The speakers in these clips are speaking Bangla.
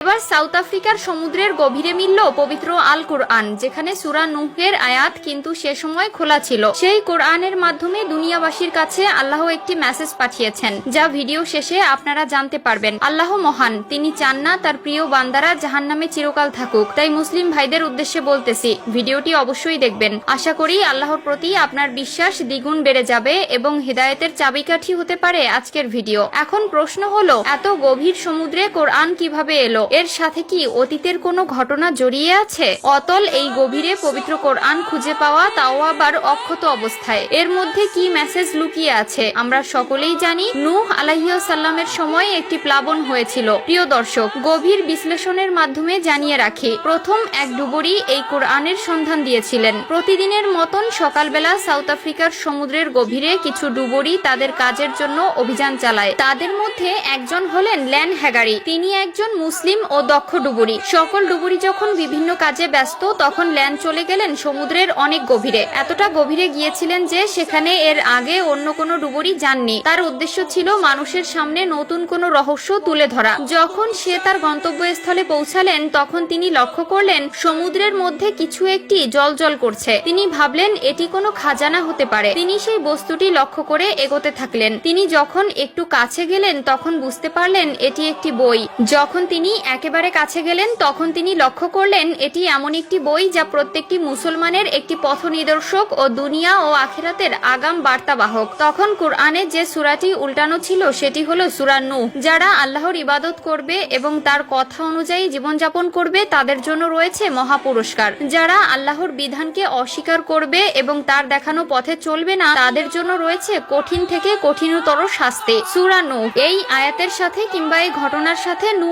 এবার সাউথ আফ্রিকার সমুদ্রের গভীরে মিলল পবিত্র আল কোরআন, যেখানে সুরা নুহের আয়াত কিন্তু সে সময় খোলা ছিল। সেই কোরআনের মাধ্যমে দুনিয়াবাসীর কাছে আল্লাহ একটি মেসেজ পাঠিয়েছেন, যা ভিডিও শেষে আপনারা জানতে পারবেন। আল্লাহ মহান, তিনি চান না তার প্রিয় বান্দারা জাহান্নামে চিরকাল থাকুক। তাই মুসলিম ভাইদের উদ্দেশ্যে বলতেছি, ভিডিওটি অবশ্যই দেখবেন। আশা করি আল্লাহর প্রতি আপনার বিশ্বাস দ্বিগুণ বেড়ে যাবে এবং হৃদায়তের চাবিকাঠি হতে পারে আজকের ভিডিও। এখন প্রশ্ন হলো, এত গভীর সমুদ্রে কোরআন কীভাবে এলো? এর সাথে কি অতীতের কোনো ঘটনা জড়িয়ে আছে? অতল এই গভীরে পবিত্র কোরআন খুঁজে পাওয়া তাও আবার অক্ষত অবস্থায়। এর মধ্যে কি মেসেজ লুকিয়ে আছে? আমরা সকলেই জানি নূহ আলাহিসাল্লামের সময় একটি প্লাবন হয়েছিল। প্রিয় দর্শক, গভীর বিশ্লেষণের মাধ্যমে জানিয়ে রাখি, প্রথম এক ডুবুরি এই কোরআনের সন্ধান দিয়েছিলেন। প্রতিদিনের মতন সকালবেলা সাউথ আফ্রিকার সমুদ্রের গভীরে কিছু ডুবুরি তাদের কাজের জন্য অভিযান চালায়। তাদের মধ্যে একজন হলেন ল্যান হ্যাগারি। তিনি একজন মুসলিম ও দক্ষ ডুবুরি। সকল ডুবুরি যখন বিভিন্ন কাজে ব্যস্ত, তখন ল্যান চলে গেলেন সমুদ্রের অনেক গভীরে। এতটা গভীরে গিয়েছিলেন যে সেখানে এর আগে অন্য কোনো ডুবুরি যাননি। তার উদ্দেশ্য ছিল মানুষের সামনে নতুন কোনো রহস্য তুলে ধরা। যখন সে তার গন্তব্যস্থলে পৌঁছালেন, তখন তিনি লক্ষ্য করলেন, সমুদ্রের মধ্যে কিছু একটি জল জল করছে। তিনি ভাবলেন, এটি কোনো খাজানা হতে পারে। তিনি সেই বস্তুটি লক্ষ্য করে এগোতে থাকলেন। তিনি যখন একটু কাছে গেলেন, তখন বুঝতে পারলেন, এটি একটি বই। যখন তিনি একেবারে কাছে গেলেন, তখন তিনি লক্ষ্য করলেন, এটি এমন একটি বই যা প্রত্যেকটি মুসলমানের একটি পথ নিদর্শক ও দুনিয়া ও আখেরাতের আগাম বার্তাবাহক। তখন কোরআনে যে সুরাটি উল্টানো ছিল, সেটি হল সুরা নূহ। যারা আল্লাহর ইবাদত করবে এবং তার কথা অনুযায়ী জীবনযাপন করবে, তাদের জন্য রয়েছে মহা পুরস্কার যারা আল্লাহর বিধানকে অস্বীকার করবে এবং তার দেখানো পথে চলবে না, তাদের জন্য রয়েছে কঠিন থেকে কঠিনতর শাস্তি। সুরা নূহ। এই আয়াতের সাথে কিংবা এই ঘটনার সাথে নূ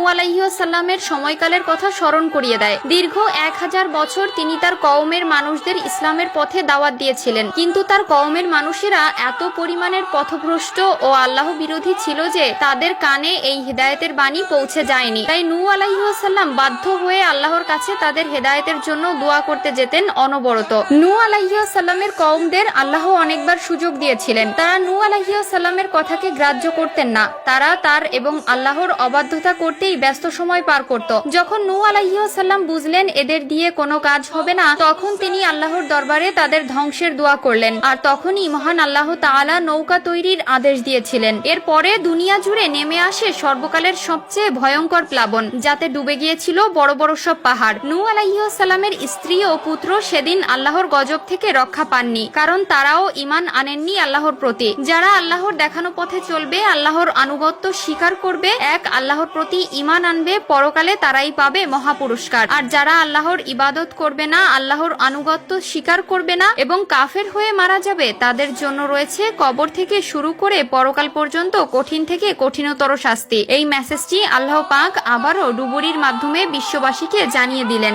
আলাইসাল্লামের সময়কালের কথা স্মরণ করিয়ে দেয়। দীর্ঘ এক হাজার বছর তিনি তার কওমের মানুষদের ইসলামের পথে দাওয়াত দিয়েছিলেন। কিন্তু তার কওমের মানুষেরা এত পরিমাণের পথভ্রষ্ট ও আল্লাহ বিরোধী ছিল যে তাদের কানে এই হেদায়েতের বাণী পৌঁছে যায়নি। তাই নু আলাইসাল্লাম বাধ্য হয়ে আল্লাহর কাছে তাদের হেদায়েতের জন্য দোয়া করতে যেতেন অনবরত। নূ আলাইসাল্লামের কওমদের আল্লাহ অনেকবার সুযোগ দিয়েছিলেন। তারা নূ আলাইসাল্লামের কথাকে গ্রাহ্য করতেন না। তারা তার এবং আল্লাহর অবাধ্যতা করতেই ব্যস্ত সময় পার করত। যখন নু আলাইসাল্লাম বুঝলেন এদের দিয়ে কোনো কাজ হবে না, তখন তিনি আল্লাহর দরবারে তাদের ধ্বংসের দোয়া করলেন। আর তখনই মহান আল্লাহ তাআলা নৌকা তৈরির আদেশ দিয়েছিলেন। এরপরে দুনিয়া জুড়ে নেমে আসে সর্বকালের সবচেয়ে ভয়ঙ্কর প্লাবন, যাতে ডুবে গিয়েছিল বড় বড় সব পাহাড়। নু আলাইসাল্লামের স্ত্রী ও পুত্র সেদিন আল্লাহর গজব থেকে রক্ষা পাননি, কারণ তারাও ইমান আনেননি আল্লাহর প্রতি। যারা আল্লাহর দেখানো পথে চলবে, আল্লাহর আনুগত্য স্বীকার করবে, এক আল্লাহর প্রতি ইমান আনবে পরকালে তারাই পাবে মহাপুরস্কার। আর যারা আল্লাহর ইবাদত করবে না, আল্লাহর আনুগত্য স্বীকার করবে না এবং কাফের হয়ে মারা যাবে, তাদের জন্য রয়েছে কবর থেকে শুরু করে পরকাল পর্যন্ত কঠিন থেকে কঠিনতর শাস্তি। এই মেসেজটি আল্লাহ পাক আবারও ডুবুরির মাধ্যমে বিশ্ববাসীকে জানিয়ে দিলেন।